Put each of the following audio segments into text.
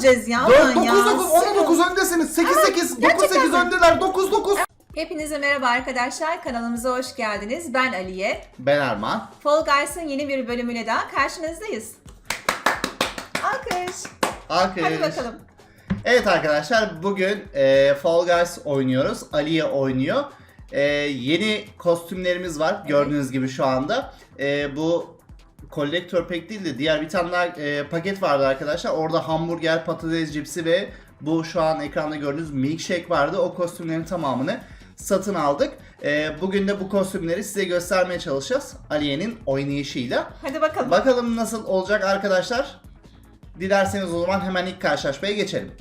öleceğiz ya. 4 aman 9 ya. 9 10 9 öndesiniz. 8 8 9 gerçekten 8 mi? öndeler. 9 9. Hepinize merhaba arkadaşlar. Kanalımıza hoş geldiniz. Ben Aliye. Ben Erman. Fall Guys'ın yeni bir bölümüyle daha karşınızdayız. Alkış. Alkış. Hadi bakalım. Evet arkadaşlar bugün e, Fall Guys oynuyoruz. Aliye oynuyor. E, yeni kostümlerimiz var gördüğünüz gibi şu anda. E, bu kolektör pek değil de diğer bir tane daha e, paket vardı arkadaşlar. Orada hamburger, patates cipsi ve bu şu an ekranda gördüğünüz milkshake vardı. O kostümlerin tamamını satın aldık. E, bugün de bu kostümleri size göstermeye çalışacağız. Aliye'nin oynayışıyla. Hadi bakalım. Bakalım nasıl olacak arkadaşlar. Dilerseniz o zaman hemen ilk karşılaşmaya geçelim.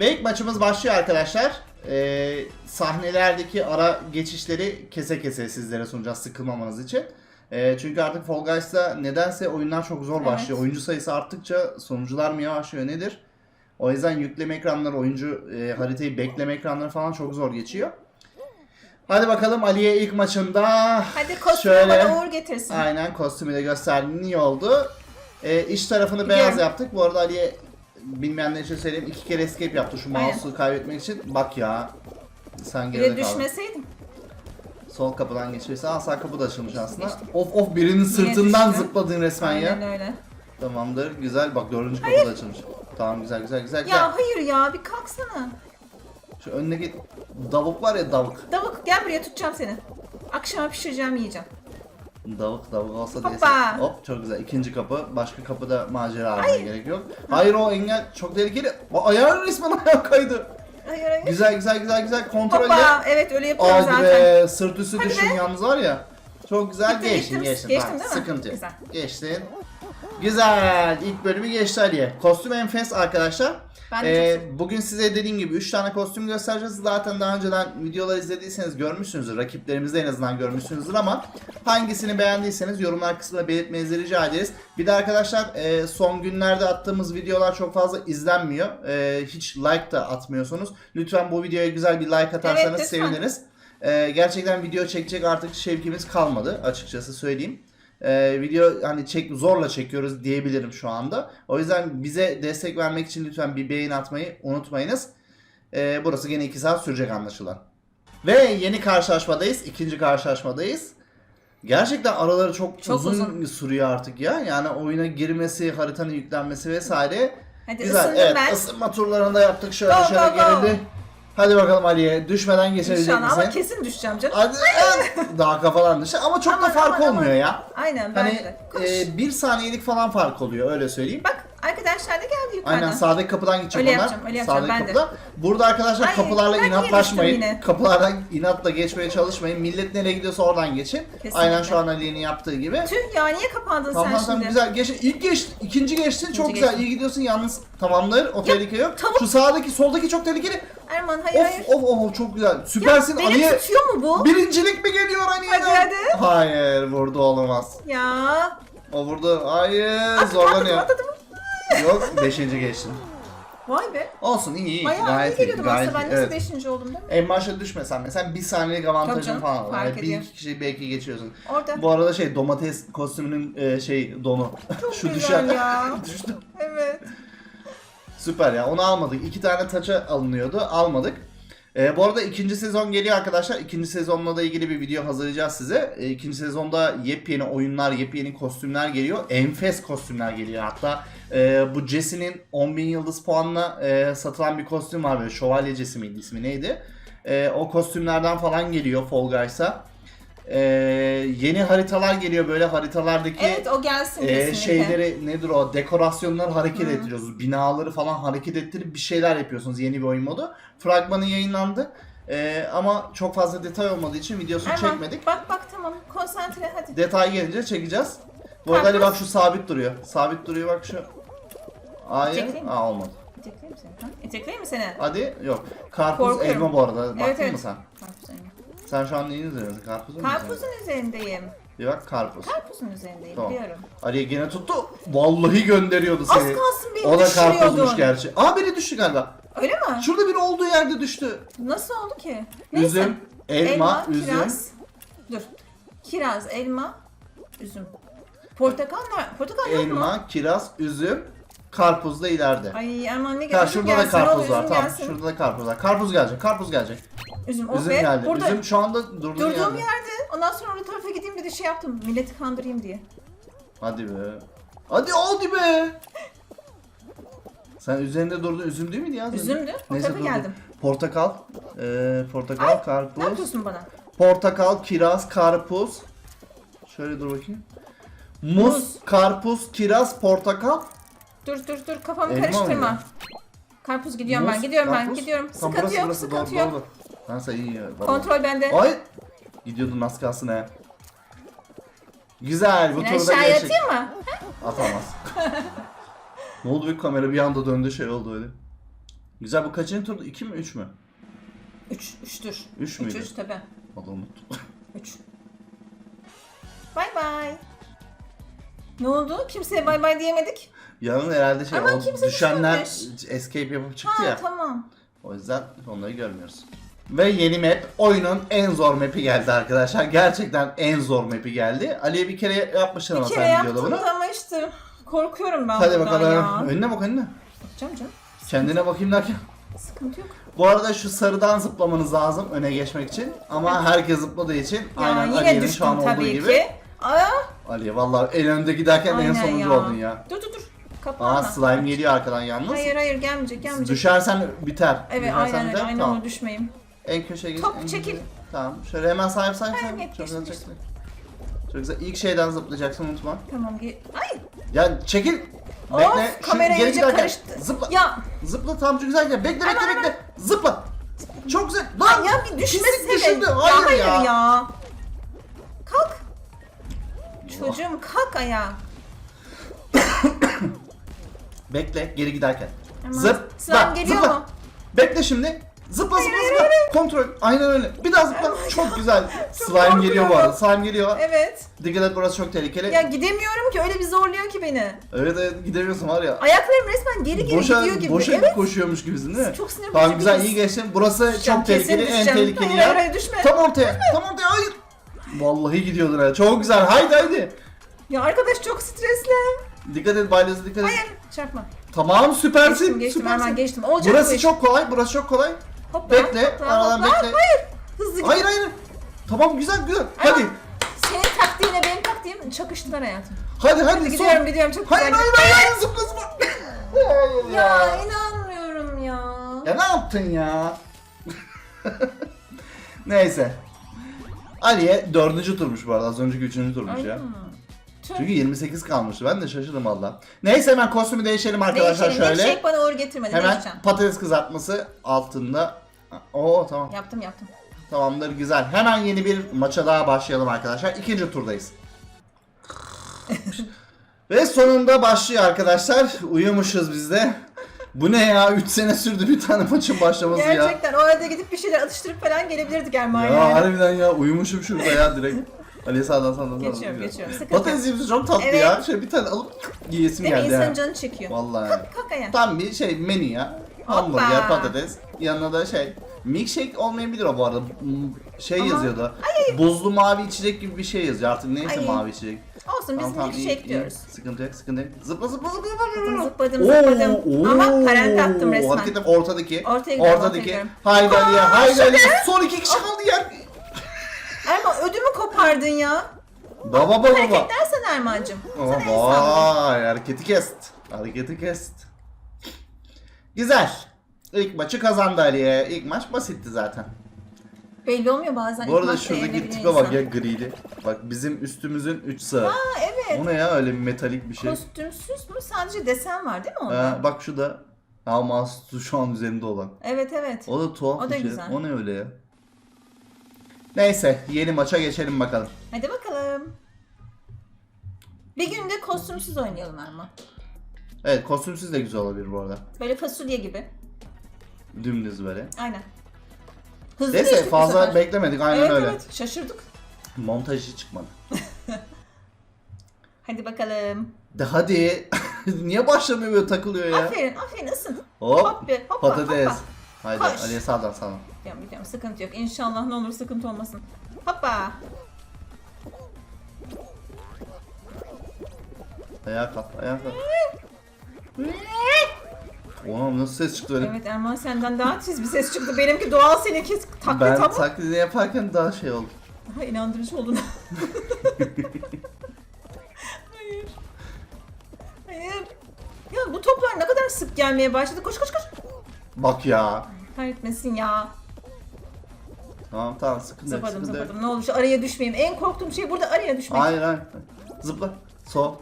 Ve ilk maçımız başlıyor arkadaşlar. Ee, sahnelerdeki ara geçişleri kese kese sizlere sunacağız sıkılmamanız için. Ee, çünkü artık Fall Guys'ta nedense oyunlar çok zor başlıyor. Evet. Oyuncu sayısı arttıkça sonucular mı yavaşlıyor nedir? O yüzden yükleme ekranları, oyuncu e, haritayı bekleme ekranları falan çok zor geçiyor. Hadi bakalım Aliye ilk maçında Hadi kostümü şöyle bana uğur getirsin. aynen kostümü de gösterdin iyi oldu. Ee, iç tarafını Biliyorum. beyaz yaptık. Bu arada Aliye bilmeyenler için söyleyeyim iki kere escape yaptı şu mouse'u kaybetmek için. Bak ya sen geride de kaldın. düşmeseydim. Sol kapıdan geçirse aa sağ kapı da açılmış aslında. Of of birinin sırtından düştü. zıpladın resmen ya. Aynen öyle. Tamamdır güzel bak dördüncü kapı da açılmış. Tamam güzel güzel güzel güzel. Ya hayır ya bir kalksana. Şu öndeki davuk var ya davuk. Davuk gel buraya tutacağım seni. Akşama pişireceğim yiyeceğim. Davuk davuk olsa diyese. Hop çok güzel. İkinci kapı. Başka kapıda macera aramaya gerek yok. Hayır o engel çok tehlikeli. O ayağın resmen ayağa kaydı. Hayır hayır. Güzel güzel güzel güzel kontrolle. Hoppa evet öyle yapıyorum Hadi zaten. be sırt üstü Hadi düşün be. yalnız var ya. Çok güzel geçtin. Geçtim Tamam, değil mi? Sıkıntı yok. Güzel. Geçtin. Güzel. İlk bölümü geçti Aliye. Kostüm enfes arkadaşlar. Ben de Ee, çok bugün size dediğim gibi 3 tane kostüm göstereceğiz. Zaten daha önceden videolar izlediyseniz görmüşsünüzdür. Rakiplerimizde en azından görmüşsünüzdür ama hangisini beğendiyseniz yorumlar kısmına belirtmenizi rica ederiz. Bir de arkadaşlar e, son günlerde attığımız videolar çok fazla izlenmiyor. E, hiç like da atmıyorsunuz. Lütfen bu videoya güzel bir like atarsanız lütfen. seviniriz. E, gerçekten video çekecek artık şevkimiz kalmadı açıkçası söyleyeyim. Ee, video hani çek zorla çekiyoruz diyebilirim şu anda. O yüzden bize destek vermek için lütfen bir beğeni atmayı unutmayınız. Ee, burası gene 2 saat sürecek anlaşılan. Ve yeni karşılaşmadayız. ikinci karşılaşmadayız. Gerçekten araları çok, Çok uzun, uzun. sürüyor artık ya. Yani oyuna girmesi, haritanın yüklenmesi vesaire. Hadi Güzel. Evet, ben. ısınma turlarında yaptık. Şöyle Go, şöyle go, go. gerildi. Hadi bakalım Ali'ye. Düşmeden geçebilecek İnşallah ama misin? kesin düşeceğim canım. Hadi. Daha kafadan düşe. Ama çok da Aman, fark aman, olmuyor aman. ya. Aynen bence Hani de. Koş. e, bir saniyelik falan fark oluyor öyle söyleyeyim. Bak arkadaşlar da geldi yukarıdan. Aynen sağdaki kapıdan gidecek Öyle onlar. yapacağım, öyle yapacağım, Sağdaki ben de. kapıdan. Burada arkadaşlar Ay, kapılarla ben inatlaşmayın. yine? Kapılardan inatla geçmeye çalışmayın. Millet nereye gidiyorsa oradan geçin. Kesinlikle. Aynen şu an Ali'nin yaptığı gibi. Tüh ya niye kapandın Tamam sen tamam şimdi? güzel. Geçin. İlk geçtin, ikinci geçtin. çok İkinci güzel. geçtim. iyi gidiyorsun. Yalnız tamamdır. O tehlike yok. tavuk- Şu sağdaki, soldaki çok tehlikeli. Erman hayır Of hayır. of of çok güzel. Süpersin. Beni Ali'ye tutuyor mu bu? birincilik mi geliyor Ali'ye'den? Hadi, hadi. Hayır vurdu olamaz. Ya. O vurdu. Hayır Atladım zorlanıyor. atladım. Yok beşinci geçtin. Vay be. Olsun iyi iyi. Bayağı gayet iyi. geliyordum Gayet aslında ben nasıl Evet. beşinci oldum değil mi? En başta düşmesen mesela bir saniyelik Tabii avantajın canım, falan var. fark Yani bir ediyor. kişi belki geçiyorsun. Orada. Bu arada şey domates kostümünün e, şey donu. Çok Şu güzel düşen ya. düştü. Evet. Süper ya onu almadık. İki tane taça alınıyordu almadık. E, bu arada ikinci sezon geliyor arkadaşlar. İkinci sezonla da ilgili bir video hazırlayacağız size. E, ikinci sezonda yepyeni oyunlar, yepyeni kostümler geliyor. Enfes kostümler geliyor. Hatta e, bu Jesse'nin 10.000 yıldız puanla e, satılan bir kostüm var böyle. Şövalye Jesse miydi ismi neydi? E, o kostümlerden falan geliyor Fall Guys'a. E, yeni haritalar geliyor böyle haritalardaki Evet o gelsin e, kesinlikle. şeyleri nedir o dekorasyonları hareket ettiriyorsunuz. Binaları falan hareket ettirip bir şeyler yapıyorsunuz yeni bir oyun modu. Fragmanı yayınlandı. E, ama çok fazla detay olmadığı için videosunu Erman, çekmedik. Bak bak tamam konsantre hadi. Detay gelince çekeceğiz. Bu arada Ali bak şu sabit duruyor. Sabit duruyor bak şu. Mi? Aa olmadı. İtekleyeyim mi seni? Ha? İtekleyeyim mi seni? Hadi yok. Karpuz Korkuyorum. elma bu arada. Baktın Evet, evet. mı sen? Karpuzun, Sen şu an neyin üzerindesin? Karpuzun mu üzerinde? Karpuzun üzerindeyim. Bir bak karpuz. Karpuzun üzerindeyim Tamam. biliyorum. Ali gene tuttu. Vallahi gönderiyordu Az seni. kalsın beni O da karpuzmuş düşürüyordun. gerçi. Aa biri düştü galiba. Öyle mi? Şurada biri olduğu yerde düştü. Nasıl oldu ki? Üzüm, elma, üzüm. kiraz. Dur. Kiraz, elma, üzüm. Portakal var. Portakal yok mu? Elma, kiraz, üzüm. Karpuz da ileride. Ay aman ne Ya gelsin şurada da karpuz var. Tamam. gelsin. Şurada da karpuz var. Karpuz gelecek. Karpuz gelecek. Üzüm, oh Üzüm be. geldi. Burada Üzüm şu anda durduğu durduğum yerde. yerde. Ondan sonra o tarafa gideyim bir de şey yaptım. Milleti kandırayım diye. Hadi be. Hadi hadi be. Sen üzerinde durduğun üzüm değil miydi ya? Üzümdü. Neyse, tarafa geldim. Portakal. Ee, portakal, Ne karpuz. yapıyorsun bana? Portakal, kiraz, karpuz. Şöyle dur bakayım. Muz, Muz. karpuz, kiraz, portakal. Dur dur dur kafamı Elma karıştırma. Karpuz gidiyorum Muz, ben gidiyorum ben karpuz. gidiyorum. Tamam, Sıkıntı burası, yok burası, sıkıntı doğru, yok. doğru. Ben sana iyi ya. Kontrol bende. Ay. Gidiyordun az kalsın he. Güzel bu Yine turda aşağıya geçtik. atayım mı? Atamaz. ne oldu bir kamera bir anda döndü şey oldu öyle. Güzel bu kaçıncı turda? 2 mi 3 mü? Üç, üçtür. Üç Üç, müydü? üç tabi. Vallahi unuttum. Üç. Bay bay. Ne oldu? Kimseye bay bay diyemedik. Yarın herhalde şey Ama o kimse düşenler escape yapıp çıktı Ha ya. tamam. O yüzden onları görmüyoruz. Ve yeni map oyunun en zor map'i geldi arkadaşlar. Gerçekten en zor map'i geldi. Ali'ye bir kere yapmıştın ama Bir kere sen yaptım videoda bunu. da ama işte korkuyorum ben Hadi bundan bakalım. ya. Önüne bak önüne. Bakacağım canım. Kendine bakayım derken. Sıkıntı yok. Bu arada şu sarıdan zıplamanız lazım öne geçmek için. Ama herkes zıpladığı için Ya aynen yine düştüm şu an olduğu tabii gibi. ki. Aa, Ali vallahi en önde giderken en aynen sonuncu ya. oldun ya. Dur dur dur. Aa Kapanma. slime geliyor arkadan yalnız. Hayır hayır gelmeyecek gelmeyecek. Düşersen biter. Evet Düşersen aynen öyle. biter, Aynen tamam. onu düşmeyeyim. En köşeye geç. Top, en çekil. köşeye. Tamam. Şöyle hemen sahip sahip sahip. Çok güzel geç, çekil. Çok güzel. İlk şeyden zıplayacaksın unutma. Tamam. ge- Ay. Ya çekil. Of Bekle. Kamera iyice karıştı. Zıpla. Ya. Zıpla tam çok güzel gel. Bekle bekle bekle. Zıpla. Çok güzel. Lan. Ya bir düşmesi düşürdü. Hayır, ya. Hayır ya. ya. Kalk. Çocuğum kalk ayağa. Bekle geri giderken. Hemen. Zıp. Sıram geliyor zıpla. mu? Bekle şimdi. Zıpla zıpla hayır, zıpla. Kontrol. Aynen öyle. Bir daha zıpla. Çok güzel. Slime geliyor bu arada. Slime geliyor. Evet. Dikkat et burası çok tehlikeli. Ya gidemiyorum ki öyle bir zorluyor ki beni. Evet evet gidemiyorsun var ya. Ayaklarım resmen geri geri boşa, gidiyor gibi. Boşa evet. koşuyormuş gibisin değil mi? Çok sinir Tamam güzel iyi geçtin. Burası Düşeceğim, çok tehlikeli. En düşeceğim. tehlikeli hayır, yer. Hayır hayır düşme. Tam ortaya. Tam ortaya. Hayır. Vallahi gidiyordun ha. Çok güzel. Haydi haydi. Ya arkadaş çok stresli. Dikkat et balyası dikkat et. Hayır çarpma. Tamam süpersin. Geçtim geçtim süpersin. hemen geçtim. Olacak bu Burası iş. çok kolay. Burası çok kolay. Hopla, Bekle. hopla, Aradan hopla. bekle. Hayır. Hızlı git. Hayır hayır. Tamam güzel güzel. Hadi. Senin taktiğinle benim taktiğim çakıştılar hayatım. Hadi hadi. Hadi son. gidiyorum gidiyorum çok Hayır güzel. hayır hayır. hayır. Zıpla zıpla. Hayır Ya inanmıyorum ya. Ya ne yaptın ya? Neyse. Aliye dördüncü turmuş bu arada. Az önceki üçüncü turmuş Ay, ya. hmm. Çünkü 28 kalmıştı. Ben de şaşırdım valla. Neyse hemen kostümü değişelim arkadaşlar Değişelim. şöyle. Milkshake bana uğur getirmedi. Hemen Değişeceğim. patates kızartması altında. Oo tamam. Yaptım yaptım. Tamamdır güzel. Hemen yeni bir maça daha başlayalım arkadaşlar. İkinci turdayız. Ve sonunda başlıyor arkadaşlar. Uyumuşuz biz de. Bu ne ya? 3 sene sürdü bir tane maçın başlaması ya. Gerçekten o arada gidip bir şeyler atıştırıp falan gelebilirdik Erman Ya harbiden ya uyumuşum şurada ya direkt. Ali sağdan sağdan sağdan. Geçiyorum, geçiyorum. Sıkıntı Patates yemsi çok tatlı Evet. ya. Şöyle bir tane alıp yiyesim Değil mi? geldi İnsanın canı çekiyor. Vallahi. Kalk ayağa. Tam bir şey menü ya. Hoppa. Hamburger, patates. Yanına da şey. Milkshake olmayabilir o bu arada. M- Şey Ama- yazıyordu. Buzlu mavi içecek gibi bir şey yazıyor artık neyse Ay. mavi içecek. Olsun biz iyi, milkshake iyi. diyoruz. Sıkıntı yok, sıkıntı yok. Zıpla zıpla zıpla zıpla. zıpladım zıpladım. Ama parente attım resmen. Hareket et, ortadaki. Ortaya gidiyorum, ortaya ortadaki. gidiyorum. Haydi Ali'ye, haydi Ali'ye. Son iki kişi kaldı yer. Erman ödümü kopardın ya. Baba baba baba. Hareketlersen Erman'cım. Aa, Sana el sallarım. Vay hareketi kest. Hareketi kest. Güzel. İlk maçı kazandı Ali'ye. İlk maç basitti zaten. Belli olmuyor bazen. Bu ilk arada maçta şuradaki tipe bak insan. ya grili. Bak bizim üstümüzün 3 sağı. Aa evet. O ne ya öyle bir metalik bir şey. Kostümsüz mü? Sadece desen var değil mi onda? Ha, bak şu da. Ha mouse şu an üzerinde olan. Evet evet. O da tuhaf O bir da şey. güzel. O ne öyle ya? Neyse yeni maça geçelim bakalım. Hadi bakalım. Bir gün de kostümsüz oynayalım Erman. Evet kostümsüz de güzel olabilir bu arada. Böyle fasulye gibi. Dümdüz böyle. Aynen. Hızlı Neyse geçtik bu fazla sefer. beklemedik aynen evet, öyle. Evet şaşırdık. Montajı çıkmadı. Hadi bakalım. De hadi. Niye başlamıyor böyle takılıyor ya? Aferin aferin ısın. Hop. Hop bir hoppa Patates. hoppa. Haydi Koş. Ali'ye sağdan sağdan. Biliyorum biliyorum sıkıntı yok. İnşallah ne olur sıkıntı olmasın. Hoppa. Ayağa kalk ayağa kalk. Oğlum nasıl ses çıktı öyle? Evet Erman senden daha tiz bir ses çıktı. Benimki doğal seninki taklit ben ama. taklidini yaparken daha şey oldu. Daha inandırıcı oldun. Hayır. Hayır. Ya bu toplar ne kadar sık gelmeye başladı. Koş koş koş. Bak ya. Kahretmesin ya. Tamam tamam sıkıntı yok Zıpladım sıkıntı yok. zıpladım. Ne olur şu araya düşmeyeyim. En korktuğum şey burada araya düşmek. Hayır hayır. Zıpla. Sol.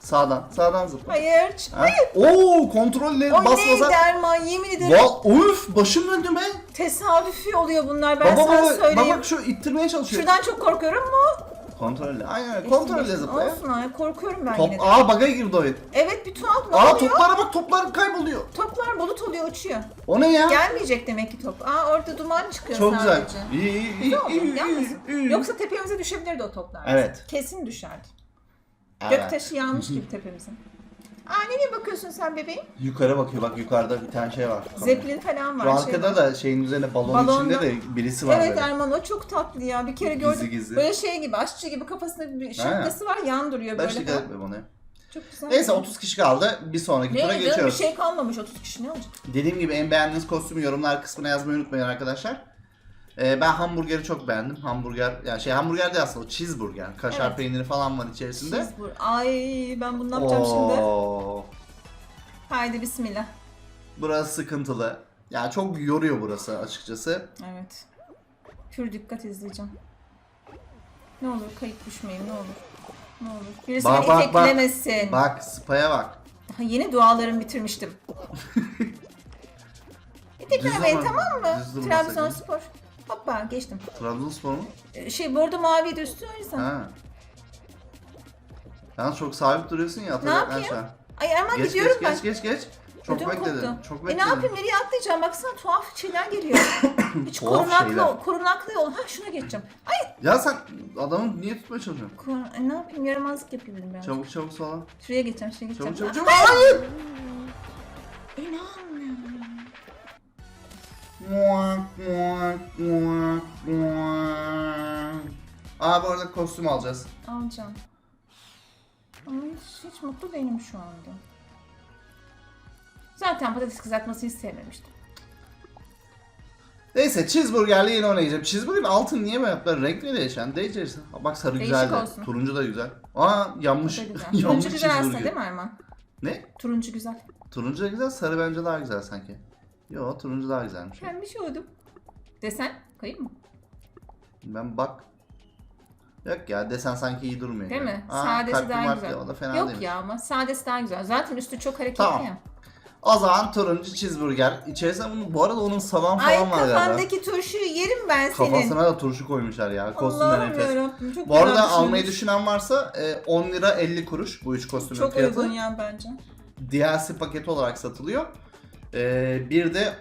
Sağdan. Sağdan zıpla. Hayır. çık- Ha? Oo kontrolle O bas neydi basa. Erman? Yemin ederim Va uf başım döndü be. tesadüfi oluyor bunlar. Ben Baba sana baba söyleyeyim. bak şu ittirmeye çalışıyor. Şuradan çok korkuyorum mu? Kontrolle. Aynen öyle. Kontrolle zıpla ya. Olsun abi korkuyorum ben Top, yine de. aa baga girdi oyun. Evet bir tuhaf ne Aa oluyor? toplara bak toplar kayboluyor. Toplar bulut oluyor uçuyor. O ne ya? Gelmeyecek demek ki top. Aa orada duman çıkıyor Çok güzel. sadece. İyi iyi iyi. Güzel oldu. iyi, iyi, iyi. Yoksa tepemize düşebilirdi o toplar. Evet. Kesin düşerdi. Evet. Göktaşı yağmış gibi tepemize. Aa nereye bakıyorsun sen bebeğim? Yukarı bakıyor bak yukarıda bir tane şey var. Zeplin falan var. Şu şey arkada var. da şeyin üzerine balon Balonlu. içinde de birisi var Evet böyle. Erman o çok tatlı ya. Bir kere Gizli gördüm. gizli. Böyle şey gibi aşçı gibi kafasında bir şapkası var yan duruyor Ben böyle. dikkat falan. etmiyorum ona. Çok güzel. Neyse 30 kişi kaldı. Bir sonraki Ne tura canım, bir geçiyoruz. şey kalmamış 30 kişi ne olacak? Dediğim gibi en beğendiğiniz kostümü yorumlar kısmına yazmayı unutmayın arkadaşlar. Ee, ben hamburgeri çok beğendim. Hamburger, yani şey hamburger değil aslında o cheeseburger. Kaşar Evet. peyniri falan var içerisinde. Cheeseburger. Ay ben bunu ne yapacağım şimdi? Oo, Haydi bismillah. Burası sıkıntılı. Yani çok yoruyor burası açıkçası. Evet. Pür dikkat izleyeceğim. Ne olur kayıp düşmeyeyim ne olur. Ne olur. Birisi Bak, beni bak, bak. iteklemesin. Bak spaya bak. Daha yeni dualarımı bitirmiştim. İteklemeyin Düz tamam durma- mı? düz iyi. Trabzonspor. Hoppa geçtim. Trabzonspor mu? Ee, Şey bu arada maviydi üstü o yüzden. Ha. Yalnız çok sabit duruyorsun ya atacaklar yapayım? an. Ay Erman Geç gidiyorum geç ben. geç geç geç. Çok Ödüm bekledin. koptu. Çok E bekledin. ne yapayım nereye atlayacağım baksana tuhaf şeyler geliyor. Hiç Tuhaf korunaklı şeyler. ol, korunaklı ol. Ha şuna geçeceğim. Ay Ya sen adamı niye tutmaya çalışıyorsun? korun- e, ne yapayım yaramazlık yapayım dedim ben. Çabuk çabuk sola. Şuraya geçeceğim şuraya geçeceğim. Çabuk çabuk çabuk. Hayır. İnanmıyorum. Muak, muak, muak. Aa bu arada kostüm alacağız. Alacağım. Ama hiç, hiç mutlu değilim şu anda. Zaten patates kızartmasını hiç sevmemiştim. Neyse cheeseburgerle yeni oynayacağım. Cheeseburger'in altını niye böyle yaptılar? Renkli değişen. Değişirse. Bak sarı Değişik güzeldi. olsun. Turuncu da güzel. Aa yanmış. O da güzel. yanmış Turuncu güzel aslında cheeseburger. değil mi Erman? Ne? Turuncu güzel. Turuncu da güzel, sarı bence daha güzel sanki. Yo turuncu daha güzelmiş. Pembiş oldum. Desen koyayım mı? Ben bak. Yok ya desen sanki iyi durmuyor. Değil ya. mi? Aa, Sadesi daha güzel. Da fena Yok değilmiş. ya ama sadesi daha güzel. Zaten üstü çok hareketli Tamam. ya. O zaman turuncu cheeseburger. İçerisinde bunun, bu arada onun salam Ay falan var galiba. kafandaki turşuyu yerim ben senin. Kafasına da turşu koymuşlar ya. Kostüm de Allah'ım nefes. yarabbim çok Bu arada güzel almayı düşünmüş. düşünen varsa e, 10 lira 50 kuruş bu üç kostümün Çok fiyatı. uygun ya bence. DLC paketi olarak satılıyor. E, bir de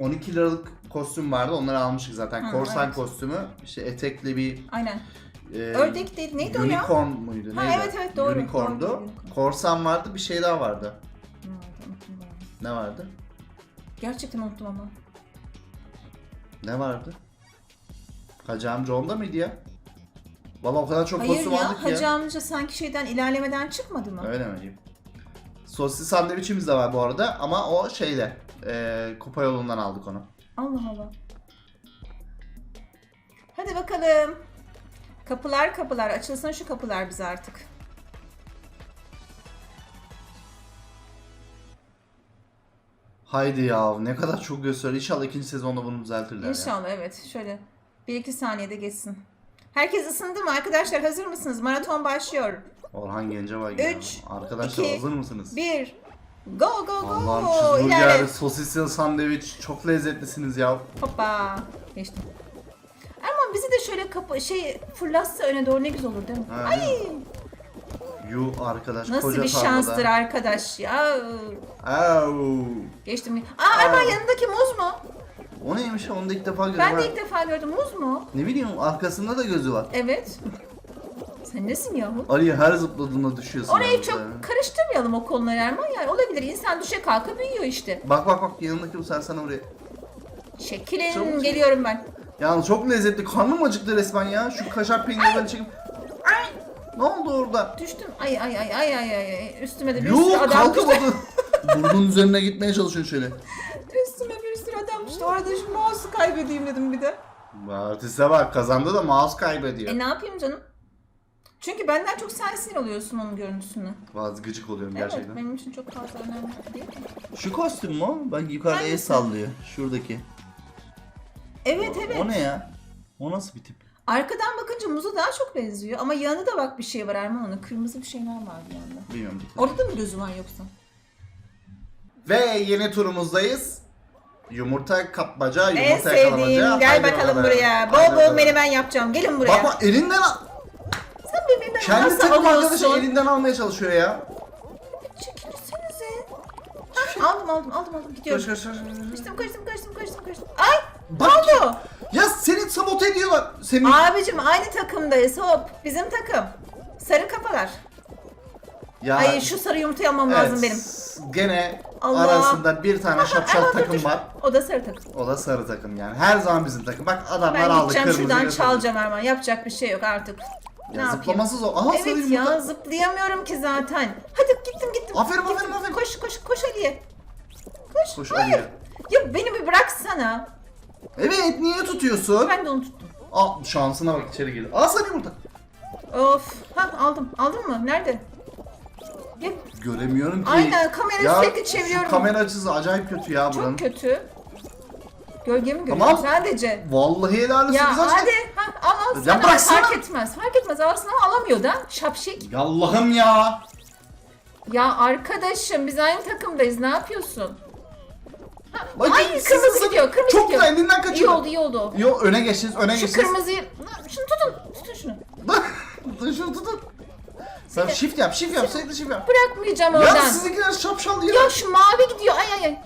12 liralık kostüm vardı. Onları almıştık zaten. Hı, Korsan evet. kostümü. İşte etekli bir Aynen. E, Ördek değil. Neydi o ya? Unicorn muydu? Ha, Neydi? evet, evet, doğru. Unicorn'du. Doğru, unicorn. Korsan vardı. Bir şey daha vardı. Ne vardı, unuttum ben. Ne vardı? Gerçekten unuttum ama. Ne vardı? Hacı amca onda mıydı ya? Valla o kadar çok Hayır kostüm ya aldık ki ya. Hacı amca sanki şeyden ilerlemeden çıkmadı mı? Öyle mi? Sosisli sandviçimiz de var bu arada ama o şeyle e, kupa yolundan aldık onu. Allah Allah. Hadi bakalım. Kapılar kapılar. Açılsın şu kapılar bize artık. Haydi ya ne kadar çok gösteriyor. İnşallah ikinci sezonda bunu düzeltirler ya. İnşallah evet. Şöyle bir iki saniyede geçsin. Herkes ısındı mı arkadaşlar? Hazır mısınız? Maraton başlıyor. Orhan Gencebay ya. Üç, Arkadaşlar iki, hazır mısınız? Bir. Go go go. Allah'ım cheeseburger, İlerle. sosisli sandviç çok lezzetlisiniz ya. Hoppa. Geçtim. Bizi de şöyle kapı şey fırlatsa öne doğru ne güzel olur değil mi? Ha, Ay Yuh arkadaş nasıl koca bir tarlada. şanstır arkadaş ya. Au. Geçtim. Aa Erman Aa. yanındaki muz mu? O neymiş onu da ilk defa görüyorum. Ben de ilk defa gördüm. Muz mu? Ne bileyim arkasında da gözü var. Evet. Sen nesin yahu? Ali her zıpladığında düşüyorsun. Orayı çok ya. karıştırmayalım o konuları Erman. Yani olabilir. İnsan düşe kalka büyüyor işte. Bak bak bak yanındaki bu sersene oraya. Çekilin. Çabuk. Geliyorum ben. Yalnız çok lezzetli. Karnım acıktı resmen ya. Şu kaşar peynirlerini çekip. Ay! Ne oldu orada? Düştüm. Ay ay ay ay ay ay. Üstüme de bir sürü adam düştü. kalkamadı. Burnun üzerine gitmeye çalışıyorsun şöyle. Üstüme bir sürü adam düştü. Orada şu mouse'u kaybedeyim dedim bir de. Artiste bak kazandı da mouse kaybediyor. E ne yapayım canım? Çünkü benden çok sen sinir oluyorsun onun görüntüsüne. Bazı gıcık oluyorum Evet gerçekten. benim için çok fazla önemli değil mi? Şu kostüm mü o? Bak yukarıda el Hangisi? sallıyor. Şuradaki. Evet evet. O ne ya? O nasıl bir tip? Arkadan bakınca muza daha çok benziyor ama yanında da bak bir şey var Erman onun. Kırmızı bir şeyler var bir yanda. Bilmiyorum. dikkat. Orada da mı gözü var yoksa? Ve yeni turumuzdayız. Yumurta kapmaca, yumurta En sevdiğim. yakalamaca. Gel Haydi bakalım buraya. Bol Haydi bol bakalım. menemen yapacağım. Gelin buraya. Bak bak elinden al. Sen benim elimden Kendi nasıl takım arkadaşı alıyorsun? elinden almaya çalışıyor ya. Çekilsenize. Hah, aldım aldım aldım aldım gidiyorum. Koş koş. koş. Kaçtım kaçtım kaçtım kaçtım kaçtım. Ay Bak ne oldu? ya seni sabote ediyorlar. Senin Abicim aynı takımdayız hop. Bizim takım. Sarı kafalar. ya Ay şu sarı yumurtayı almam evet, lazım benim. Gene Allah. arasında bir tane şapşal takım dur. var. O da sarı takım. O da sarı takım yani. Her zaman bizim takım. Bak adamlar Ben aldı kırmızı. şuradan götürdü. çalacağım Erman. Yapacak bir şey yok artık. Ne Ya yapayım? zıplaması zor. Aha Evet ya zıplayamıyorum ki zaten. Hadi gittim gittim. Aferin, Gittim. aferin, aferin. Koş koş koş Ali'ye. Koş. Koş Hayır. Ali'ye. Ya beni bir bıraksana. Evet niye tutuyorsun? Ben de onu tuttum. Aa şansına bak içeri girdi. Aa sarı yumurta. Of. Ha aldım. Aldın mı? Nerede? Ya, Göremiyorum ki. aynen kamerayı Ya sürekli çeviriyorum. şu kamera açısı acayip kötü ya buranın. Çok kötü. Gölgemi görüyorum Tamam. sadece. Vallahi helal olsun Ya aşkım. hadi. Ha, al al. Ya sana bıraksana. Fark etmez. Fark etmez. Alsın ama alamıyor da. Şapşik. Ya Allah'ım ya. Ya arkadaşım biz aynı takımdayız. Ne yapıyorsun? Bak, Ay siz- kırmızı siz- gidiyor. Kırmızı Çok gidiyor. güzel elinden kaçırdı. İyi oldu iyi oldu. Yo öne geçtiniz öne Şu geçtiniz. kırmızıyı... Şunu tutun. Tutun şunu. Dur şunu tutun. Sen shift yap shift yap sürekli shift yap. Bırakmayacağım Ya oradan. sizinkiler şapşal ya. Ya şu mavi gidiyor. Ay ay ay.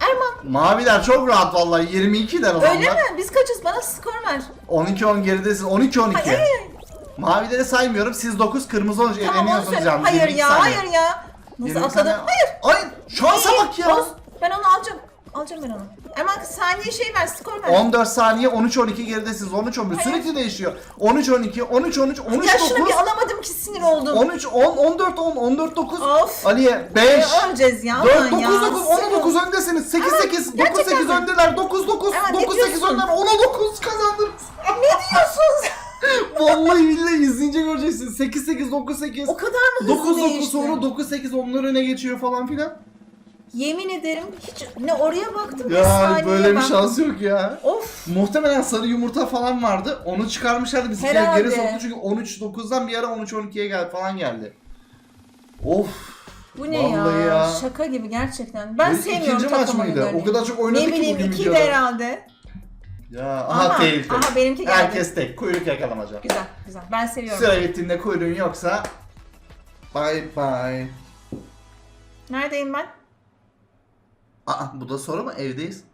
Erman Maviler çok rahat vallahi 22'ler adamlar. öyle mi? Biz kaçız? Bana skor ver. 12-10 geridesiniz 12-12. Ay ay ay. Mavileri saymıyorum siz 9 kırmızı 13 Tamam onu eleniyorsunuz söyle. yalnız. Hayır 22 ya saniye. hayır ya. Nasıl 22 atladım? saniye. Hayır. Ay şansa bak ya. Olsun. Ben onu alacağım. Alacağım ben onu. Erman saniye şey ver skor ver. 14 saniye 13-12 geridesiniz 13-11 Hayır. sürekli değişiyor. 13-12 13-13 13-9 ya şunu bir alamadım ki sinir oldum. 13 10 14 10 14 9 Of. Aliye 5 Ee, Öleceğiz ya. 4 aman 9 ya. 9 10 9 öndesiniz. 8 Ama 8 9 gerçekten 8 mi? öndeler. 9 9 Ama ne 9 8 diyorsun? öndeler. 10 9 kazandınız. Ne diyorsun? Vallahi billahi izleyince göreceksin. 8 8 9 8 o kadar mı hızlı 9 9 değişti? sonra 9 8 onlar öne geçiyor falan filan. Yemin ederim hiç ne oraya baktım ne Ya saniyeye böyle bir baktım. şans yok ya. Of. Muhtemelen sarı yumurta falan vardı. Onu çıkarmışlardı bizimkiler Herhalde. geri soktu çünkü 13 9'dan bir ara 13 12'ye geldi falan geldi. Of. Bu ne Vallahi ya? ya. Şaka gibi gerçekten. Ben Bu sevmiyorum ikinci maç takım mıydı? oyunlarını. O kadar çok oynadık Ne ki bileyim bugün ikiydi videoda. herhalde. Ya aha, Aha, tek. aha, benimki geldi. Herkes tek. Kuyruk yakalamaca. Güzel güzel. Ben seviyorum. Sıra bittiğinde kuyruğun yoksa bye bye. Neredeyim ben? Aa bu da soru mu? Evdeyiz.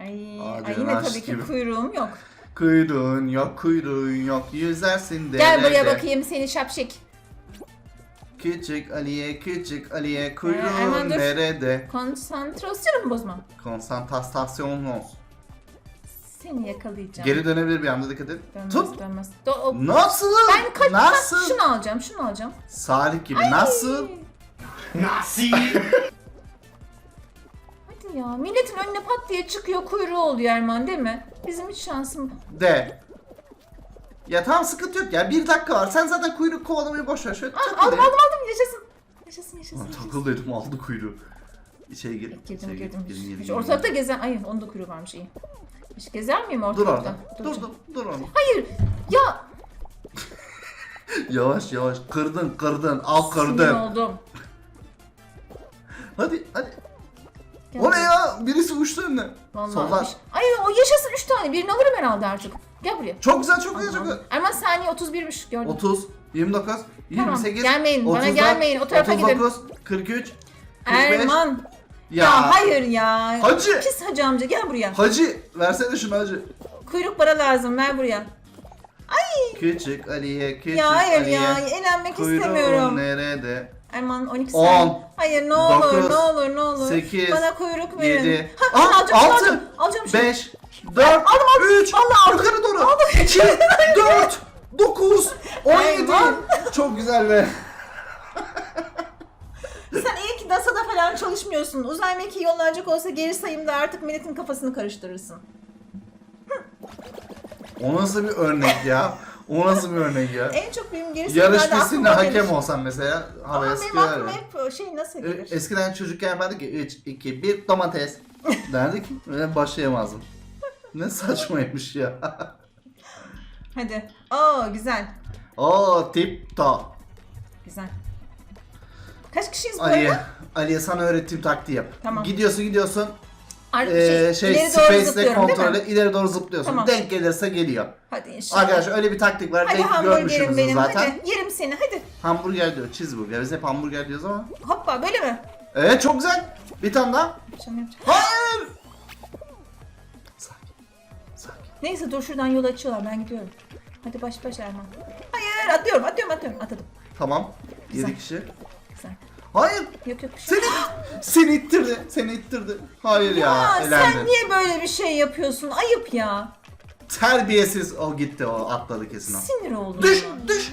Ay, Hadi ay yine tabii ki gibi. kuyruğum yok. Kuyruğun yok, kuyruğun yok. Yüzersin derede. Gel buraya bakayım seni şapşik. Küçük Aliye, küçük Aliye, Ee, kuyruğun hemen dur. nerede? Konsantrasyonumu bozma. Konsantrasyon olsun. Seni yakalayacağım. Geri dönebilir bir anda dikkat et. Dönmez Tut. dönmez. Do- o- Nasıl? Ben kaç Nasıl? Şunu alacağım şunu alacağım. Salih gibi. Nasıl? Hadi ya milletin önüne pat diye çıkıyor kuyruğu oluyor Erman değil mi? Bizim hiç şansım De. Ya tamam sıkıntı yok ya. Bir dakika var. Sen zaten kuyruk kovalamayı boş ver. Şöyle takıl aldım ya. aldım aldım yaşasın. Yaşasın yaşasın. Lan yaşasın. takıl dedim aldı kuyruğu. İçeri gir. Girdim içeri gir, girdim. gir, gir, Hiç gir, ortalıkta gezen... Ay onun da kuyruğu varmış iyi. Hiç gezer miyim Dur ortalıkta? orada. Dur dur dur orada. Hayır ya. Yavaş yavaş kırdın kırdın al Sinir kırdın. oldum. Hadi hadi. Ya? Birisi uçtu önüne. Vallahi. Soldan. bir- Ay o yaşasın 3 tane. Birini alırım herhalde artık. Gel buraya. Çok güzel çok güzel çok güzel. Erman saniye 31'miş gördüm. 30, 29, 28, gelmeyin, bana 34, gelmeyin, o tarafa gidin. 39, 43, 45. Erman. Ya. Ya, hayır ya. Hacı. Pis hacı amca gel buraya. Hacı versene şunu hacı. Kuyruk para lazım ver buraya. Küçük Aliye, küçük ya hayır Aliye. ya eğlenmek Kuyruğun istemiyorum. nerede? Erman 12 On, saniye. Hayır ne olur dokuz, ne olur ne olur. sekiz, Bana kuyruk verin. yedi, Ha, Aa, alacağım, altı, alacağım, alacağım şunu. 5, 4, 3, Vallahi aldım. yukarı doğru. 2, 4, 9, 17. Erman. Çok güzel be. Sen iyi ki NASA'da falan çalışmıyorsun. Uzay mekiği yollanacak olsa geri sayımda artık milletin kafasını karıştırırsın. O nasıl bir örnek ya? O nasıl bir örnek ya? En çok benim geri Yarış pistinde hakem olsan mesela Ama havaya benim sıkıyorlar aklıma ya. hep o şey nasıl E, gelir? Eskiden çocukken yapardık ki 3, 2, 1 domates derdik ve başlayamazdım. Ne saçmaymış ya. Hadi. Oo güzel. Oo tip top. Güzel. Kaç kişiyiz bu Ali'ye, arada? Ali'ye sana öğrettiğim taktiği yap. Tamam. Gidiyorsun gidiyorsun. Ar- Ee, şey, ileri doğru space'le zıplıyorum değil mi? kontrolle ileri doğru zıplıyorsun. Tamam. Denk gelirse geliyor. Hadi inşallah. Arkadaşlar öyle bir taktik var. Hadi Denk hamburgerim görmüşsünüzdür benim. zaten. Hadi yerim seni hadi. Hamburger diyor, cheeseburger. Biz hep hamburger diyoruz ama. Hoppa böyle mi? Evet çok güzel. Bir tane daha. Yapacağım, yapacağım. Hayır. Sakin. Sakin. Neyse dur şuradan yol açıyorlar ben gidiyorum. Hadi baş baş Erman. Hayır atıyorum atıyorum atıyorum atadım. Tamam. Güzel. 7 kişi. Güzel. Hayır. Yok yok bir şey. Seni seni ittirdi. Seni ittirdi. Hayır ya. Ya sen niye böyle bir şey yapıyorsun? Ayıp ya. Terbiyesiz o gitti o atladı kesin o. Sinir oldum. Düş ya. düş.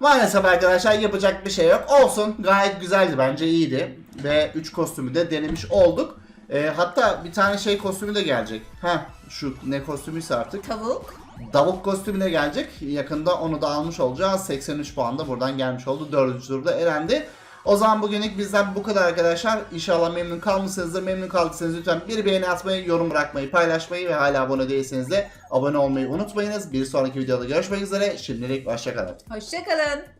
Maalesef arkadaşlar yapacak bir şey yok. Olsun gayet güzeldi bence iyiydi. Ve 3 kostümü de denemiş olduk. Ee, hatta bir tane şey kostümü de gelecek. Ha şu ne kostümüyse artık. Tavuk. Davuk kostümü de gelecek. Yakında onu da almış olacağız. 83 puan da buradan gelmiş oldu. 4. turda elendi. O zaman bugünlük bizden bu kadar arkadaşlar. İnşallah memnun kalmışsınızdır. Memnun kaldıysanız lütfen bir beğeni atmayı, yorum bırakmayı, paylaşmayı ve hala abone değilseniz de abone olmayı unutmayınız. Bir sonraki videoda görüşmek üzere. Şimdilik hoşçakalın. Hoşçakalın.